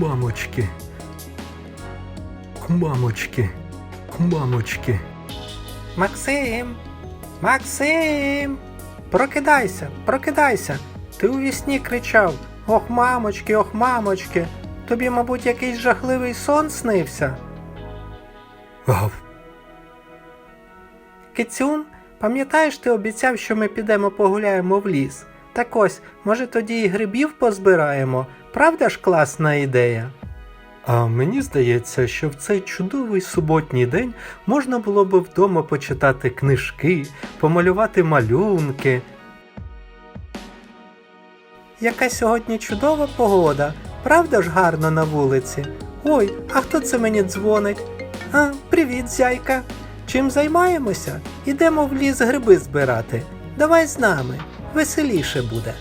Мамочки. Мамочки. Мамочки. Максим! Максим! Прокидайся, прокидайся! Ти у вісні кричав: Ох, мамочки, ох, мамочки! Тобі, мабуть, якийсь жахливий сон снився. Гав. Кицюн, пам'ятаєш, ти обіцяв, що ми підемо погуляємо в ліс? Так ось, може тоді і грибів позбираємо? Правда ж класна ідея? А мені здається, що в цей чудовий суботній день можна було би вдома почитати книжки, помалювати малюнки. Яка сьогодні чудова погода, правда ж гарно на вулиці? Ой, а хто це мені дзвонить? А, привіт, зяйка. Чим займаємося? Ідемо в ліс гриби збирати. Давай з нами, веселіше буде.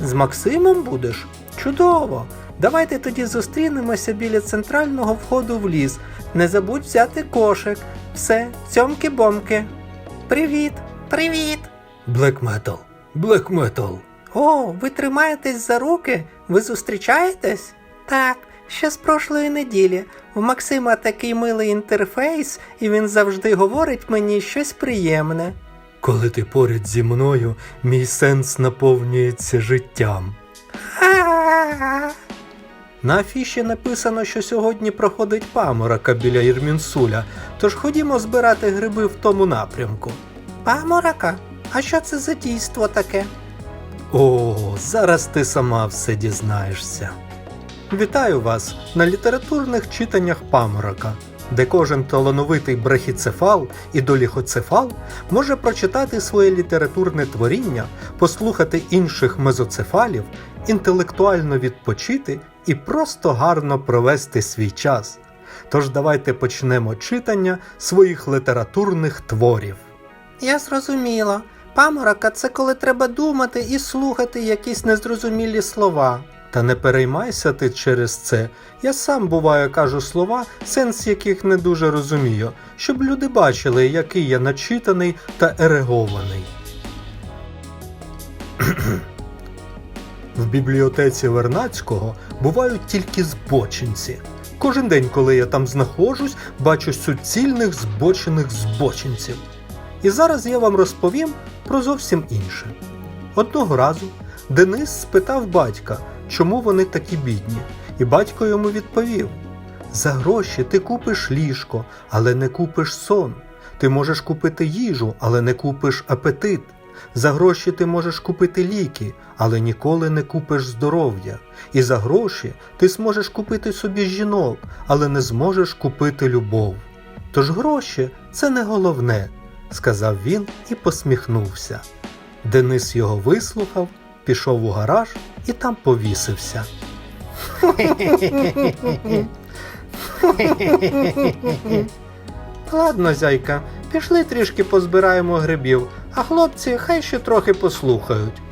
З Максимом будеш? Чудово! Давайте тоді зустрінемося біля центрального входу в ліс. Не забудь взяти кошик. Все, цьомки-бомки. Привіт, привіт! Блек метал. Блек метал. О, ви тримаєтесь за руки? Ви зустрічаєтесь? Так, ще з прошлої неділі. У Максима такий милий інтерфейс, і він завжди говорить мені щось приємне. Коли ти поряд зі мною, мій сенс наповнюється життям. На афіші написано, що сьогодні проходить паморока біля Ірмінсуля, тож ходімо збирати гриби в тому напрямку. Паморока? А що це за дійство таке? О, зараз ти сама все дізнаєшся. Вітаю вас на літературних читаннях паморока, де кожен талановитий брахіцефал і доліхоцефал може прочитати своє літературне творіння, послухати інших мезоцефалів, інтелектуально відпочити і просто гарно провести свій час. Тож давайте почнемо читання своїх літературних творів. Я зрозуміла. Паморока це коли треба думати і слухати якісь незрозумілі слова. Та не переймайся ти через це. Я сам буває кажу слова, сенс яких не дуже розумію, щоб люди бачили, який я начитаний та ерегований. В бібліотеці Вернацького бувають тільки збочинці. Кожен день, коли я там знаходжусь, бачу суцільних збочених збочинців. І зараз я вам розповім про зовсім інше. Одного разу Денис спитав батька, чому вони такі бідні, і батько йому відповів: За гроші ти купиш ліжко, але не купиш сон. Ти можеш купити їжу, але не купиш апетит. За гроші ти можеш купити ліки, але ніколи не купиш здоров'я. І за гроші ти зможеш купити собі жінок, але не зможеш купити любов. Тож гроші це не головне, сказав він і посміхнувся. Денис його вислухав, пішов у гараж і там повісився. Ладно, зяйка, пішли трішки позбираємо грибів, а хлопці хай ще трохи послухають.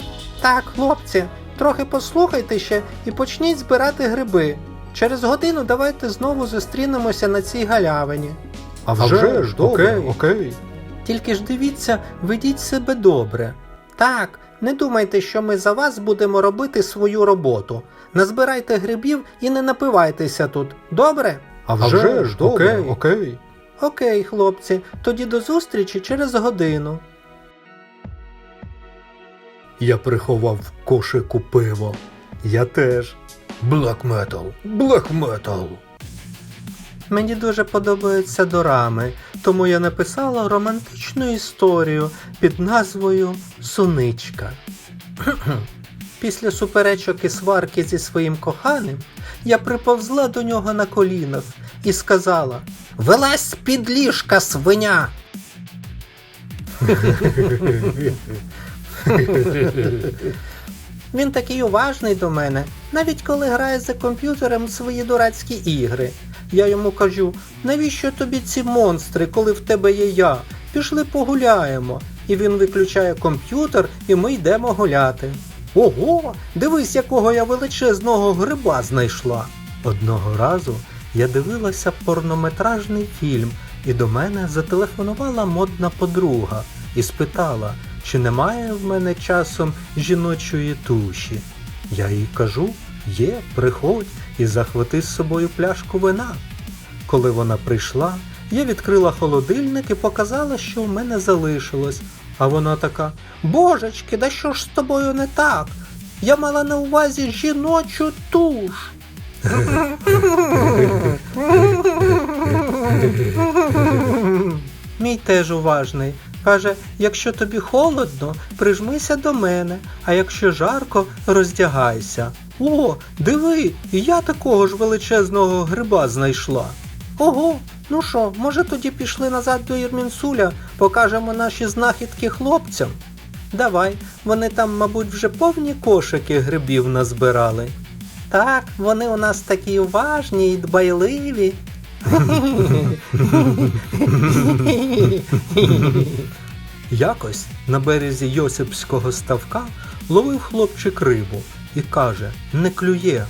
Так, хлопці, трохи послухайте ще і почніть збирати гриби. Через годину давайте знову зустрінемося на цій галявині. А вже ж, окей, окей. Тільки ж дивіться, ведіть себе добре. Так, не думайте, що ми за вас будемо робити свою роботу. Назбирайте грибів і не напивайтеся тут. Добре? А вже ж, окей, окей. Окей, хлопці, тоді до зустрічі через годину. Я приховав в кошику пиво. Я теж. Black metal, black metal. Мені дуже подобаються дорами, тому я написала романтичну історію під назвою Суничка. Після суперечок і сварки зі своїм коханим я приповзла до нього на колінах і сказала Вилазь з-під ліжка, свиня! Він такий уважний до мене, навіть коли грає за комп'ютером свої дурацькі ігри. Я йому кажу, навіщо тобі ці монстри, коли в тебе є я? Пішли погуляємо. І він виключає комп'ютер, і ми йдемо гуляти. Ого, дивись, якого я величезного гриба знайшла. Одного разу я дивилася порнометражний фільм, і до мене зателефонувала модна подруга і спитала, чи немає в мене часом жіночої туші. Я їй кажу, Є, приходь і захвати з собою пляшку вина. Коли вона прийшла, я відкрила холодильник і показала, що у мене залишилось. А вона така: Божечки, да що ж з тобою не так? Я мала на увазі жіночу туш. Мій теж уважний. Каже, якщо тобі холодно, прижмися до мене, а якщо жарко, роздягайся. О, диви, і я такого ж величезного гриба знайшла. Ого, ну що, може тоді пішли назад до Єрмінсуля, покажемо наші знахідки хлопцям? Давай, вони там, мабуть, вже повні кошики грибів назбирали. Так, вони у нас такі уважні і дбайливі. Якось на березі Йосипського ставка ловив хлопчик рибу і каже: не клює.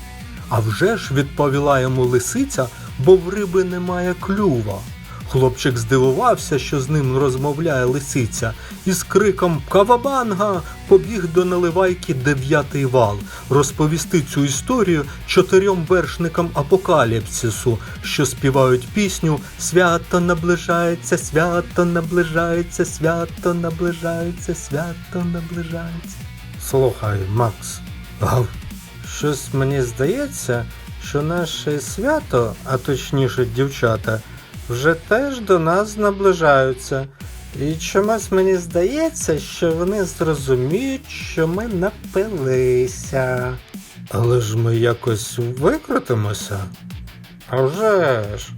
А вже ж відповіла йому лисиця, бо в риби немає клюва. Хлопчик здивувався, що з ним розмовляє лисиця, і з криком Кавабанга побіг до наливайки дев'ятий вал розповісти цю історію чотирьом вершникам апокаліпсису, що співають пісню Свято наближається, свято наближається, свято наближається, свято наближається. Слухай, Макс, щось мені здається, що наше свято, а точніше дівчата, вже теж до нас наближаються. І чомусь мені здається, що вони зрозуміють, що ми напилися. Але ж ми якось викрутимося. А вже ж.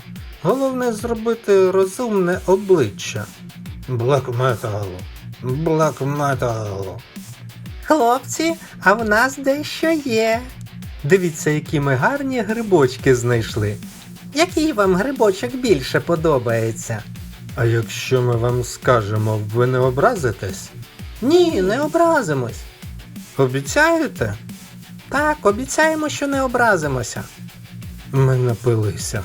Головне зробити розумне обличчя. Блек металу. Блек металу. Хлопці, а в нас дещо є. Дивіться, які ми гарні грибочки знайшли. Який вам грибочок більше подобається? А якщо ми вам скажемо, ви не образитесь? Ні, не образимось. Обіцяєте? Так, обіцяємо, що не образимося. Ми напилися.